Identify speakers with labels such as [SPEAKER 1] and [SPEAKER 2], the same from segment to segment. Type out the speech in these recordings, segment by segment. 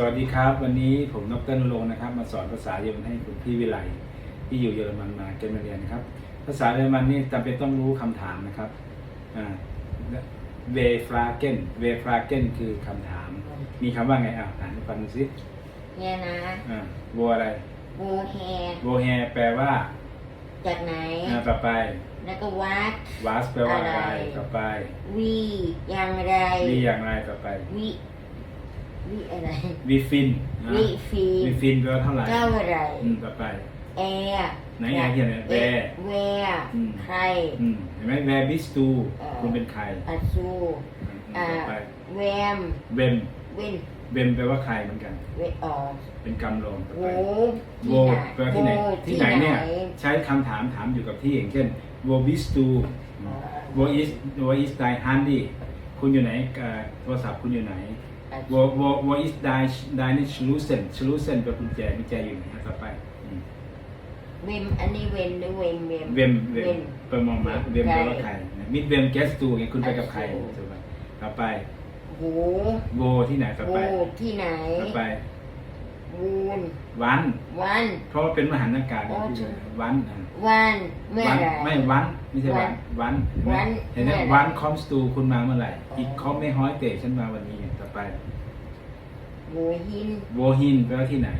[SPEAKER 1] สวัสดีครับ วันนี้ผมดรนรงค์นะครับ มาสอนภาษาเยอรมันให้คุณพี่วิไลที่อยู่เยอรมันมาเกณฑ์มาเรียนนะครับ ภาษาเยอรมันนี่จำเป็นต้องรู้คำถามนะครับอ่าเวฟราเกนเวฟราเกนคือคำถาม มีคำว่าไงอะอ่านให้ฟังดูสิ
[SPEAKER 2] เนี่ยนะ
[SPEAKER 1] อ่าวัวอะไร
[SPEAKER 2] บูแฮ
[SPEAKER 1] โวแฮแปลว่า
[SPEAKER 2] จากไหน
[SPEAKER 1] อ่าต่อไป
[SPEAKER 2] แล้วก็วัด
[SPEAKER 1] วาสแปลว่าอะไร
[SPEAKER 2] อะไร
[SPEAKER 1] ต่อไป
[SPEAKER 2] วีอย่างไร
[SPEAKER 1] วีอย่างไรต่อไป
[SPEAKER 2] วิ วิอะไร
[SPEAKER 1] วีฟินอ่า
[SPEAKER 2] วิฟี
[SPEAKER 1] วีฟินแปลว่าเท่าไหร่
[SPEAKER 2] เจ้าอะไร
[SPEAKER 1] อืมต่อไป
[SPEAKER 2] แอร์
[SPEAKER 1] ไหนไงเขียนเนี่ย
[SPEAKER 2] เอ
[SPEAKER 1] where
[SPEAKER 2] แวร์
[SPEAKER 1] อืม
[SPEAKER 2] ใคร
[SPEAKER 1] อืมเห็นไหม where bist du
[SPEAKER 2] เอ่อ
[SPEAKER 1] คุณเป็นใคร
[SPEAKER 2] อาซู
[SPEAKER 1] อืม
[SPEAKER 2] อ่า
[SPEAKER 1] ต่อไป
[SPEAKER 2] แวม
[SPEAKER 1] เบม
[SPEAKER 2] เวน
[SPEAKER 1] เบมแปลว่าใครเหมือนกัน
[SPEAKER 2] เวออ
[SPEAKER 1] เป็นกำลงต่อ
[SPEAKER 2] โว
[SPEAKER 1] ไป
[SPEAKER 2] ที่
[SPEAKER 1] โว
[SPEAKER 2] ไหน
[SPEAKER 1] แปลว่าที่ไหน
[SPEAKER 2] โว
[SPEAKER 1] ที่ไหนเนี่ย ใช้คำถามถามอยู่กับที่อย่างเช่น wo bist du wo is wo is dein Handy คุณอยู่ไหนเอ่อโทรศัพท์คุณอยู่ไหน
[SPEAKER 2] อาซู
[SPEAKER 1] wo wo wo is dein deine Schlüssel Schlüssel แปลกุญแจกุญแจอยู่ไหนอะต่อไปอืม
[SPEAKER 2] เวมอันนี้เวนหรือเวนเวม
[SPEAKER 1] เวมเวมเปลมอมาเวมแปลว่าใครมิดเวมเกสตูไงคุณไปกับใครถูกไหมต่อไป
[SPEAKER 2] โว
[SPEAKER 1] โวที่ไหนต่อ
[SPEAKER 2] โว
[SPEAKER 1] ไป
[SPEAKER 2] ที่ไหน
[SPEAKER 1] ต่อไป
[SPEAKER 2] วูน
[SPEAKER 1] วัน
[SPEAKER 2] วัน
[SPEAKER 1] เพราะว่าเป็นมหันตการ
[SPEAKER 2] โอ้
[SPEAKER 1] ที่
[SPEAKER 2] ใช่
[SPEAKER 1] วันอะ
[SPEAKER 2] วันเมื่อ
[SPEAKER 1] วัน
[SPEAKER 2] ไหร
[SPEAKER 1] ไม่วันไม่ใช่วันวัน
[SPEAKER 2] วัน
[SPEAKER 1] เห็นไหม
[SPEAKER 2] เมื่อไหร่
[SPEAKER 1] วันคอมสตูคุณมาเมื่อไหร่
[SPEAKER 2] อ๋ออี
[SPEAKER 1] อีกคอมไม่ฮ้อยเตะฉันมาวันนี้ต่อไป
[SPEAKER 2] โวหิน
[SPEAKER 1] โวฮินแปลว่าที่ไหน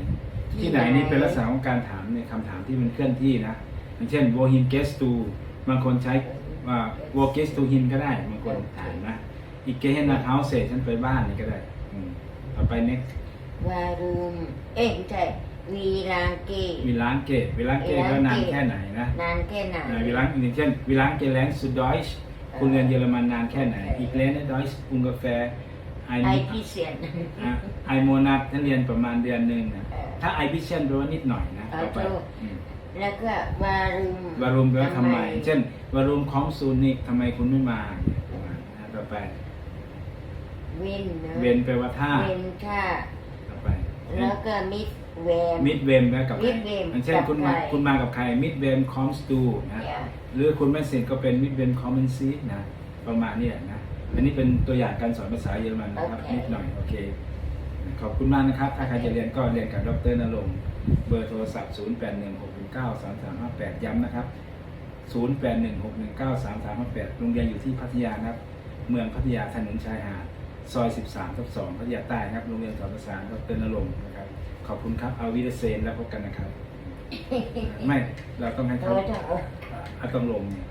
[SPEAKER 2] ที่
[SPEAKER 1] ที่ไหน
[SPEAKER 2] ไหน
[SPEAKER 1] นี่เป็นลักษณะของการถามในคำถามที่มันเคลื่อนที่นะอย่างเช่นโวฮินเกสตูบางคนใช้ว่าโวเกสตูฮินก็ได้บางคนถามนะอีกเกเฮนนาเฮาเซฉันไปบ้านนี่ก็ได้อืมต่อไป next
[SPEAKER 2] วารุม เอ๊ะไม่ใช่วีรังเก
[SPEAKER 1] วิลานเกตวิลานเกต
[SPEAKER 2] วิลานเกต
[SPEAKER 1] ก็นานแค่ไหนนะ
[SPEAKER 2] นานแค่ไหน
[SPEAKER 1] อ่าวิลานอย่างเช่นวิลานเกแลนสุดดอยช์คุณเรียนเยอรมันนานแค่ไหน อีกเลนดอยช์อุงกาแฟไอ
[SPEAKER 2] ไอพิเศษ
[SPEAKER 1] อะไอโมนัสท่านเรียนประมาณเดือนหนึ่งนะ
[SPEAKER 2] เออ
[SPEAKER 1] ถ้าไอพิเชนแปลว่านิดหน่อยนะ
[SPEAKER 2] เออ
[SPEAKER 1] ต่อไป
[SPEAKER 2] ถูก
[SPEAKER 1] อืม
[SPEAKER 2] แล้วก็วารุม
[SPEAKER 1] วารุมแปลว่าทำไม เช่นวารุมของซูนิกทำไมคุณไม่มาเนี่ยประมาณนะต่อไป
[SPEAKER 2] เวนนะ
[SPEAKER 1] เวนแปลว่าท่า
[SPEAKER 2] เวนค่ะ
[SPEAKER 1] ต่อไป
[SPEAKER 2] แล้วก็มิดเวน
[SPEAKER 1] มิดเวมแปลกับใคร
[SPEAKER 2] Mid Wem
[SPEAKER 1] อย่างเช่น
[SPEAKER 2] กับ
[SPEAKER 1] คุณมา
[SPEAKER 2] ใคร
[SPEAKER 1] คุณมากับใครมิดเวมคอมสตูนะ
[SPEAKER 2] เนี่ย
[SPEAKER 1] หรือคุณไม่เสร็จก็เป็นมิดเวมคอมเมนซีนะประมาณเนี้นะ อันนี้เป็นตัวอย่างการสอนภาษาเยอรมันนะครับนิดหน่อยโอเค ขอบคุณมากนะครับ ถ้าใครจะเรียนก็เรียนกับดรนรงค์เบอร์โทรศัพท์ 0 8 1 6 1 9 3 3 5 8 ย้ำนะครับ 0 8 1 6 1 9 3 3 5 8 โรงเรียนอยู่ที่พัทยานะครับ เมืองพัทยาถนนชายหาด ซอย 13ทับ2พัทยาใต้นะครับโรงเรียนสอนภาษาดรนรงค์นะครับ ขอบคุณครับเอาวิดเซนแล้วพบกันนะครับ ไม่ เราต้องให้
[SPEAKER 2] โท
[SPEAKER 1] เขา
[SPEAKER 2] ษเถอะ
[SPEAKER 1] เอาต้องลงเนี่ย